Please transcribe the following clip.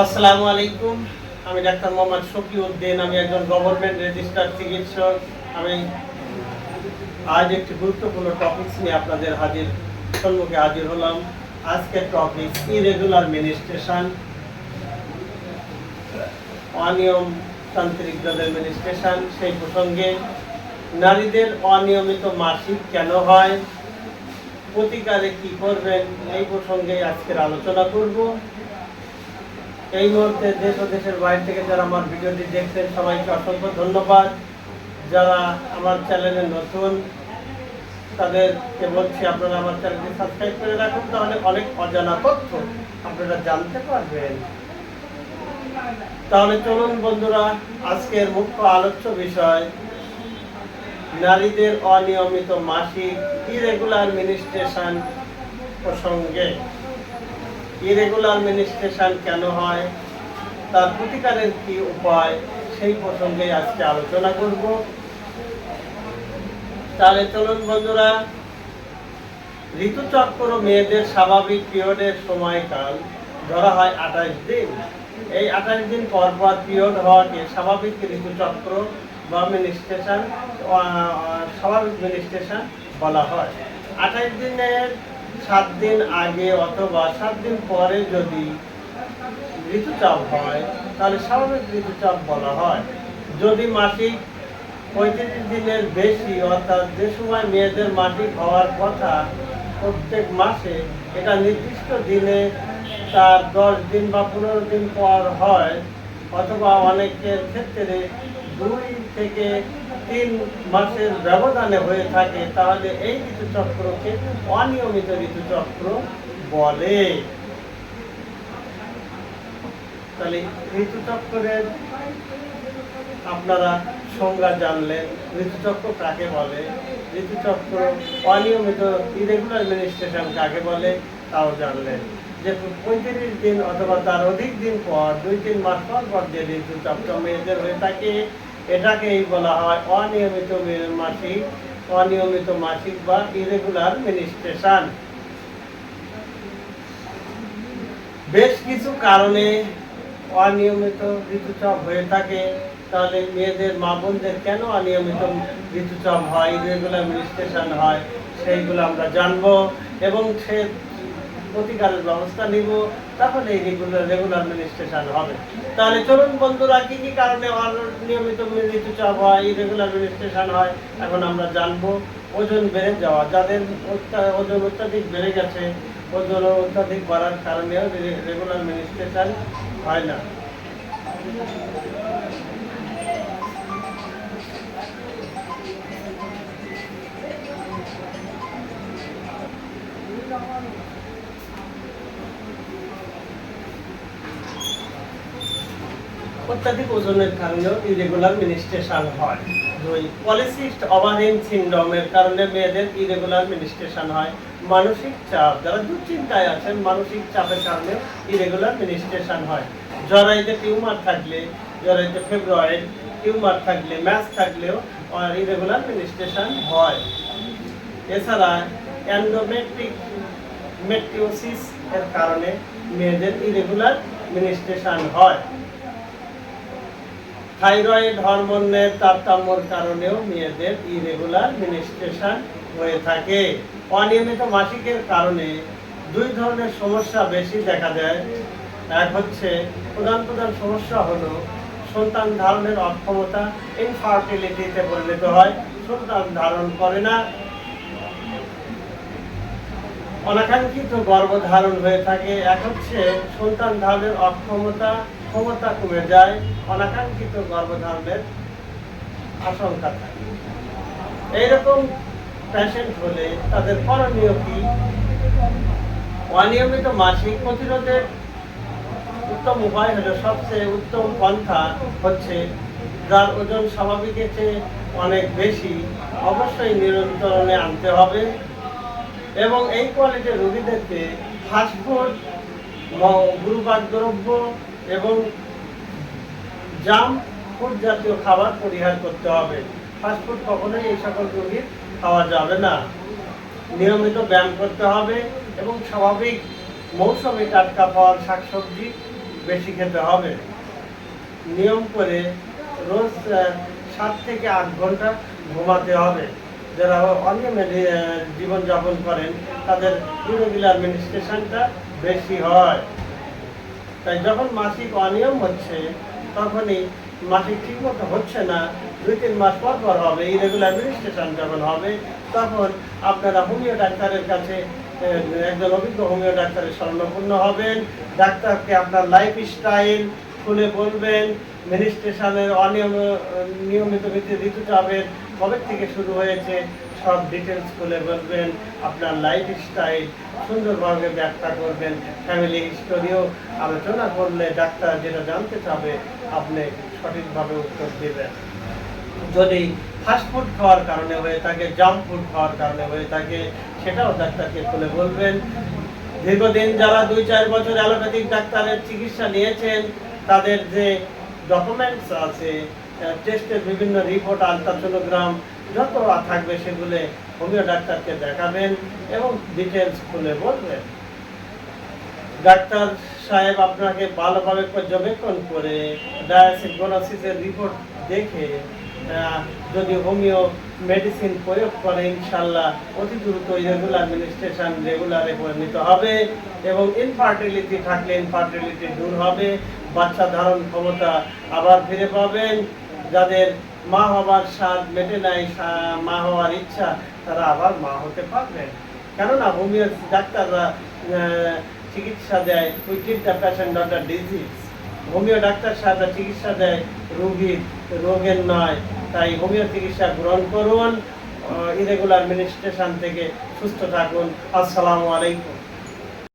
আসসালামু আলাইকুম। আমি ডাক্তার মোহাম্মদ শফি উদ্দিন আমি একজন গভর্নমেন্ট রেজিস্টার চিকিৎসক। আমি আজ একটি গুরুত্বপূর্ণ টপিকস নিয়ে আপনাদের হাজির, সম্মুখে হাজির হলাম। আজকের টপিক ইরেগুলার মিনিস্ট্রেশন অনিয়ম তান্ত্রিক দলের মিনিস্ট্রেশন সেই প্রসঙ্গে নারীদের অনিয়মিত মাসিক কেন হয়, প্রতিকারে কি করবেন, এই প্রসঙ্গে আজকের আলোচনা করব। এই মুহূর্তে দেশ ও দেশের বাইরে থেকে যারা আমার ভিডিওটি দেখছেন, সবাইকে অসংখ্য ধন্যবাদ। যারা আমার চ্যানেলে নতুন, তাদেরকে বলছি, আপনারা আমার চ্যানেলটি সাবস্ক্রাইব করে রাখুন, তাহলে অনেক অজানা তথ্য আপনারা জানতে পারবেন। তাহলে চলুন বন্ধুরা, আজকের মুখ্য আলোচ্য বিষয়, নারীদের অনিয়মিত মাসিক ইরেগুলার মিনিস্ট্রেশন প্রসঙ্গে। ইরেগুলার মিনিস্ট্রেশন কেন হয়? তার প্রতিকারের কি উপায়? সেই প্রসঙ্গে আজকে আলোচনা করব। তাহলে চলুন বন্ধুরা, ঋতুচক্র মেয়েদের স্বাভাবিক পিরিয়ডের সময়কাল ধরা হয় আঠাশ দিন। এই আঠাশ দিন পর পর পিরিয়ড হওয়াকে স্বাভাবিক ঋতুচক্র বা মিনিস্ট্রেশন স্বাভাবিক মিনিস্ট্রেশন বলা হয়। আঠাশ দিনের সাত দিন আগে অথবা সাত দিন পরে যদি ঋতুচাপ হয়, তাহলে স্বাভাবিক ঋতুচাপ বলা হয়। যদি মাসিক পঁয়ত্রিশ দিনের বেশি, অর্থাৎ যে সময় মেয়েদের মাসিক হওয়ার কথা প্রত্যেক মাসে, এটা নির্দিষ্ট দিনে তার দশ দিন বা পনেরো দিন পর হয়, অথবা অনেকের ক্ষেত্রে দুই থেকে তিন মাসের ব্যবধানে হয়ে থাকে, তাহলে এই ঋতুচক্রকে অনিয়মিত ঋতুচক্র বলে। তাহলে ঋতুচক্রের আপনারা সংজ্ঞা জানলেন, ঋতুচক্র কাকে বলে? ঋতুচক্র অনিয়মিত ইরেগুলার মিনিস্ট্রেশন কাকে বলে? তাও জানলেন। যে পঁয়ত্রিশ দিন অথবা তার অধিক দিন পর, দুই তিন মাস পর পর যে ঋতুচক্র মেয়েদের হয়ে থাকে এটাকেই বলা হয় অনিয়মিত মাসিক অনিয়মিত মাসিক বা ইরেগুলার মিনিস্ট্রেশন বেশ কিছু কারণে অনিয়মিত ঋতুচাপ হয়ে থাকে, তাহলে মেয়েদের মা বোনদের কেন অনিয়মিত ঋতুচাপ হয় ইরেগুলার মিনিস্ট্রেশন হয়, সেইগুলো আমরা জানব। এবং সে প্রতিকারের ব্যবস্থা নিব তখন এই রেগুলার রেগুলার মিনিস্ট্রেশন হবে। তাহলে চলুন বন্ধুরা, কি কি কারণে নিয়মিত ঋতুচাপ হয় ইরেগুলার মিনিস্ট্রেশন হয়, এখন আমরা জানব। ওজন বেড়ে যাওয়া, যাদের ওজন অত্যাধিক বেড়ে গেছে, ওজন অত্যাধিক বাড়ার কারণেও রেগুলার মিনিস্ট্রেশন হয় না। অত্যাধিক ওজনের কারণেও ইরেগুলার মিনিস্ট্রেশন হয়। দুই পলিসিস্ট ওভারিন সিন্ড্রোমের কারণে মেয়েদের ইরেগুলার মিনিস্ট্রেশন হয়। মানসিক চাপ, যারা দুশ্চিন্তায় আছেন, মানসিক চাপের কারণে ইরেগুলার মিনিস্ট্রেশন হয়। জরাইতে টিউমার থাকলে জরাইতে ফেব্রয়েড টিউমার থাকলে, ম্যাচ থাকলেও ইরেগুলার মিনিস্ট্রেশন হয়। এছাড়া অ্যান্ডোমেট্রিক মেট্রিওসিস এর কারণে মেয়েদের ইরেগুলার মিনিস্ট্রেশন হয়। থাইরয়েড হরমোনের তারতম্যর কারণেও মেয়েদের ইরেগুলার মিনিস্ট্রেশন হয়ে থাকে। অনিয়মিত মাসিকের কারণে দুই ধরনের সমস্যা বেশি দেখা দেয়। এক হচ্ছে, প্রধান প্রধান সমস্যা হলো সন্তান ধারণের অক্ষমতা ইনফার্টিলিটিতে পরিণত হয়, সন্তান ধারণ করে না। অনাকাঙ্ক্ষিত গর্ভধারণ হয়ে থাকে। এক হচ্ছে, সন্তান ধারণের অক্ষমতা ক্ষমতা কমে যায়, অনাকাঙ্ক্ষিত গর্ভধারণের আশঙ্কা থাকে। এইরকম পেশেন্ট হলে তাদের করণীয় কি? অনিয়মিত মাসিক প্রতিরোধের উত্তম উপায় হলো সবচেয়ে উত্তম পন্থা হচ্ছে যার ওজন স্বাভাবিকের চেয়ে অনেক বেশি, অবশ্যই নিয়ন্ত্রণে আনতে হবে এবং এই কোয়ালিটির রোগীদেরকে ফাস্টফুড গুরুবাদ দ্রব্য এবং জাঙ্ক ফুড জাতীয় খাবার পরিহার করতে হবে। ফাস্টফুড কখনোই এই সকল রোগীর খাওয়া যাবে না। নিয়মিত ব্যায়াম করতে হবে এবং স্বাভাবিক মৌসুমী টাটকা ফল, শাকসবজি বেশি খেতে হবে। নিয়ম করে রোজ সাত থেকে আট ঘণ্টা ঘুমাতে হবে। যারা অনিয়মে জীবনযাপন করেন, তাদের ইরেগুলার মিনিস্ট্রেশনটা বেশি হয়। তাই যখন মাসিক অনিয়ম হচ্ছে, তখনই মাসিক ঠিক মতো হচ্ছে না। দুই, তিন মাস পর পর হবে ইরেগুলার মিনিস্ট্রেশন যখন হবে, তখন আপনারা হোমিও ডাক্তারের কাছে একজন অভিজ্ঞ হোমিও ডাক্তারের স্বর্ণপূর্ণ হবেন। ডাক্তারকে আপনার লাইফ স্টাইল খুলে বলবেন মিনিস্ট্রেশনের অনিয়ম, নিয়মিত ভিত্তি ঋতুচাপের কবে থেকে শুরু হয়েছে সব ডিটেলস খুলে বলবেন, আপনার লাইফ স্টাইল সুন্দরভাবে ব্যাখ্যা করবেন ফ্যামিলি হিস্টোরিও আলোচনা করলে ডাক্তার যেটা জানতে চাবে, আপনি সঠিকভাবে উত্তর দেবেন। যদি ফাস্ট ফুড খাওয়ার কারণে হয়ে থাকে জাঙ্ক ফুড খাওয়ার কারণে হয়ে থাকে, সেটাও ডাক্তারকে খুলে বলবেন। দীর্ঘদিন যারা দুই চার বছর অ্যালোপ্যাথিক ডাক্তারের চিকিৎসা নিয়েছেন, তাদের যে ডকুমেন্টস আছে টেস্টের বিভিন্ন রিপোর্ট আলট্রাসোনোগ্রাম যত থাকবে সেগুলো হোমিও ডাক্তারকে দেখাবেন এবং ডিটেলস খুলে বলবেন। ডাক্তার সাহেব আপনাকে ভালোভাবে পর্যবেক্ষণ করে ডায়াসিগোনাসিসের রিপোর্ট দেখে যদি হোমিও মেডিসিন প্রয়োগ করে, ইনশাল্লাহ অতি দ্রুত রেগুলার মিনিস্ট্রেশন রেগুলারে পরিণত হবে এবং ইনফার্টিলিটি থাকলে ইনফার্টিলিটি দূর হবে, বাচ্চা ধারণ ক্ষমতা আবার ফিরে পাবেন। যাদের মা হওয়ার স্বাদ মেটে নাই মা হওয়ার ইচ্ছা, তারা আবার মা হতে পারবেন কেননা হোমিও ডাক্তাররা চিকিৎসা দেয় we treat the patient not the disease homeo doctor সাহেবরা চিকিৎসা দেয় রোগীর রোগের নয়। তাই হোমিও চিকিৎসা গ্রহণ করুন ইরেগুলার মিনিস্ট্রেশন থেকে সুস্থ থাকুন। আসসালামু আলাইকুম।